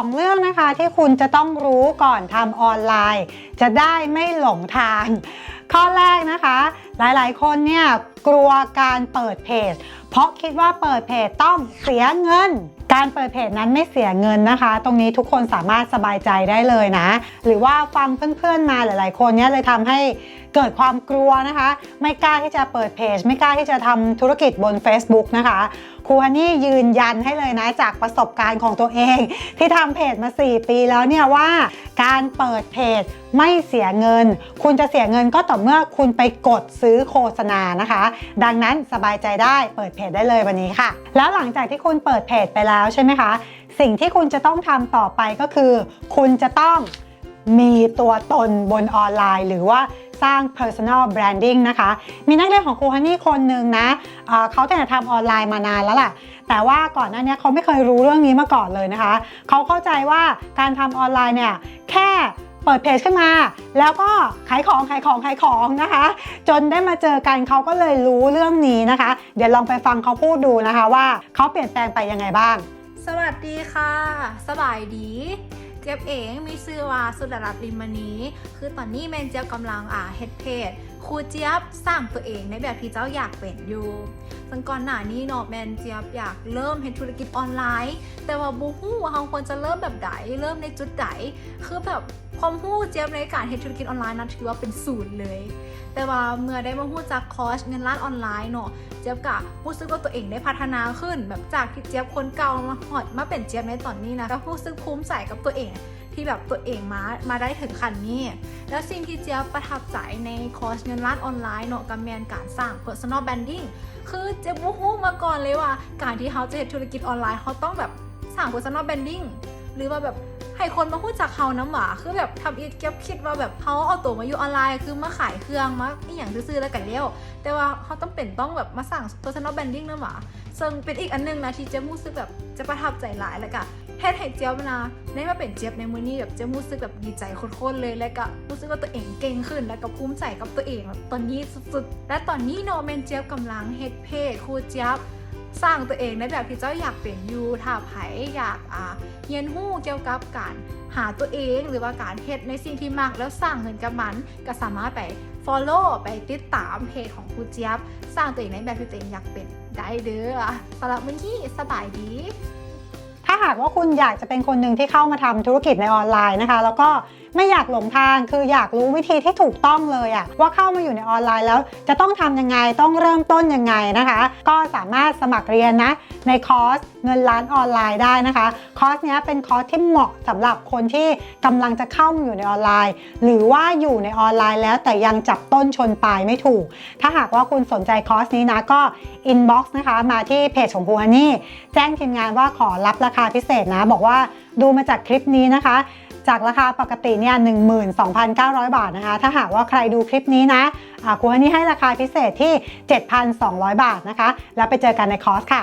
2 เรื่องนะคะที่คุณจะต้องรู้ก่อนทำออนไลน์ จะได้ไม่หลงทาง ข้อแรกนะคะ หลายๆ คนเนี่ยกลัวการเปิดเพจ เพราะคิดว่าเปิดเพจต้องเสียเงิน การเปิดเพจนั้นไม่เสียเงินนะคะ ตรงนี้ทุกคนสามารถสบายใจได้เลยนะ หรือว่าฟังเพื่อนๆมาหลาย ๆ คนเนี่ยเลยทำให้เกิดความกลัวนะคะ ไม่กล้าที่จะเปิดเพจ ไม่กล้าที่จะทำธุรกิจบน Facebook นะคะครูฮันนี่ยืนยันให้เลยนะจากประสบการณ์ของตัวเอง ที่ทำเพจมา 4 ปีแล้วเนี่ยว่า การเปิดเพจไม่เสียเงิน คุณจะเสียเงินก็ต่อเมื่อคุณไปกดซื้อโฆษณานะคะ ดังนั้นสบายใจได้เปิดเพจได้เลยวันนี้ค่ะ แล้วหลังจากที่คุณเปิดเพจไปแล้วใช่ไหมคะ สิ่งที่คุณจะต้องทำต่อไปก็คือ คุณจะต้องมีตัวตนบนออนไลน์ หรือว่าสร้าง personal branding นะคะ มีนักเรียนของครูฮันนี่คนหนึ่งนะเอ่อเขาแต่ทำออนไลน์มานานแล้วล่ะ แต่ว่าก่อนหน้านี้เขาไม่เคยรู้เรื่องนี้มาก่อนเลยนะคะ เขาเข้าใจว่าการทำออนไลน์เนี่ยแค่เปิดเพจขึ้นมา แล้วก็ขายของขายของขายของนะคะ จนได้มาเจอกันเขาก็เลยรู้เรื่องนี้นะคะ เดี๋ยวลองไปฟังเขาพูดดูนะคะว่าเขาเปลี่ยนแปลงไปยังไงบ้าง สวัสดีค่ะ สบายดี เจี๊ยบเองมีชื่อว่าสุดารัตน์ลิมมณีคือตอนนี้แมนเจี๊ยบกำลังอ่าเฮ็ดเพจ ครูเจี๊ยบสร้างตัวเองในแบบที่เจ้าอยากเป็นอยู่สังก่อนหน้านี้เนาะแมนเจี๊ยบอยากเริ่มเฮ็ดธุรกิจออนไลน์ แต่ว่าบูฮู้ว่าเราควรจะเริ่มแบบใดเริ่มในจุดใดคือแบบความฮู้เจี๊ยบในการเฮ็ดธุรกิจออนไลน์นั้นถือว่าเป็นศูนย์เลย แต่ว่าเมื่อได้มาฮู้จักคอร์สเงินล้านออนไลน์เนาะเจี๊ยบกะรู้สึกว่าตัวเองได้พัฒนาขึ้น แบบจากที่เจี๊ยบคนเก่ามาหอดมาเป็นเจี๊ยบในตอนนี้นะก็รู้สึกภูมิใจกับตัวเอง ที่แบบตัวเองมามาได้ถึงขั้นนี้ แล้วสิ่งที่เจี๊ยบประทับใจในคอร์สเงินล้านออนไลน์เนาะกับแมนการสร้าง personal branding คือเจี๊ยบวู้มาก่อนเลยว่า การที่เขาจะเห็นธุรกิจออนไลน์เขาต้องแบบสร้าง personal branding หรือว่าแบบให้คนมาพูดจากเขาน้ำหวาคือแบบทำอีกเก็บคิดว่าแบบเขาเอาตัวมาอยู่ออนไลน์ คือมาขายเครื่องมาอหย่างซื้อๆแล้วกันเลี้ยวแต่ว่าเขาต้องเป็นต้องแบบมาสั่ง personal branding นะหว่าซึ่งเป็นอีกอันหนึงนะที่เจ๊มู้สึกแบบจะประทับใจหลายแล้วก็ เฮ็ดให้เจี๊ยบนะได้มาเป็นเจี๊ยบในมือนี้แบบเจ๊มู้สึกแบบดีใจโคตรๆเลย แล้วก็รู้สึกว่าตัวเองเก่งขึ้น แล้วก็ภูมิใจกับตัวเองแบบตอนนี้สุดๆ และตอนนี้เนาะแมนเจี๊ยบกำลังเฮ็ดเพจครูเจี๊ยบสร้างตัวเองในแบบที่เจ้าอยากเป็นอยู่ถ้าไผอยากอ่าเรียนรู้เกี่ยวกับการหาตัวเองหรือว่าการเฮ็ดในสิ่งที่มักแล้วสร้างเงินกับมันก็สามารถไป follow ไปติดตามเพจของครูเจี๊ยบ สร้างตัวเองในแบบที่ตัวเองอยากเป็นได้เด้อสำหรับมื้อนี้สบายดี ถ้าหากว่าคุณอยากจะเป็นคนหนึ่งที่เข้ามาทำธุรกิจในออนไลน์นะคะ แล้วก็ ไม่อยากหลงทาง คืออยากรู้วิธีที่ถูกต้องเลยอะว่าเข้ามาอยู่ในออนไลน์แล้ว จะต้องทำยังไงต้องเริ่มต้นยังไงนะคะ ก็สามารถสมัครเรียนนะในคอร์สเงินล้านออนไลน์ได้นะคะ คอร์สเนี้ยเป็นคอร์สที่เหมาะสำหรับคนที่กำลังจะเข้ามาอยู่ในออนไลน์ หรือว่าอยู่ในออนไลน์แล้วแต่ยังจับต้นชนปลายไม่ถูก ถ้าหากว่าคุณสนใจคอร์สนี้นะก็ inbox นะคะ มาที่เพจของพูฮันนี่ แจ้งทีมงานว่าขอรับราคาพิเศษนะ บอกว่าดูมาจากคลิปนี้นะคะ จากราคาปกติเนี่ย12,900 บาทนะคะ ถ้าหากว่าใครดูคลิปนี้นะครูฮันนี่ให้ราคาพิเศษที่ 7,200 บาทนะคะ แล้วไปเจอกันในคอร์สค่ะ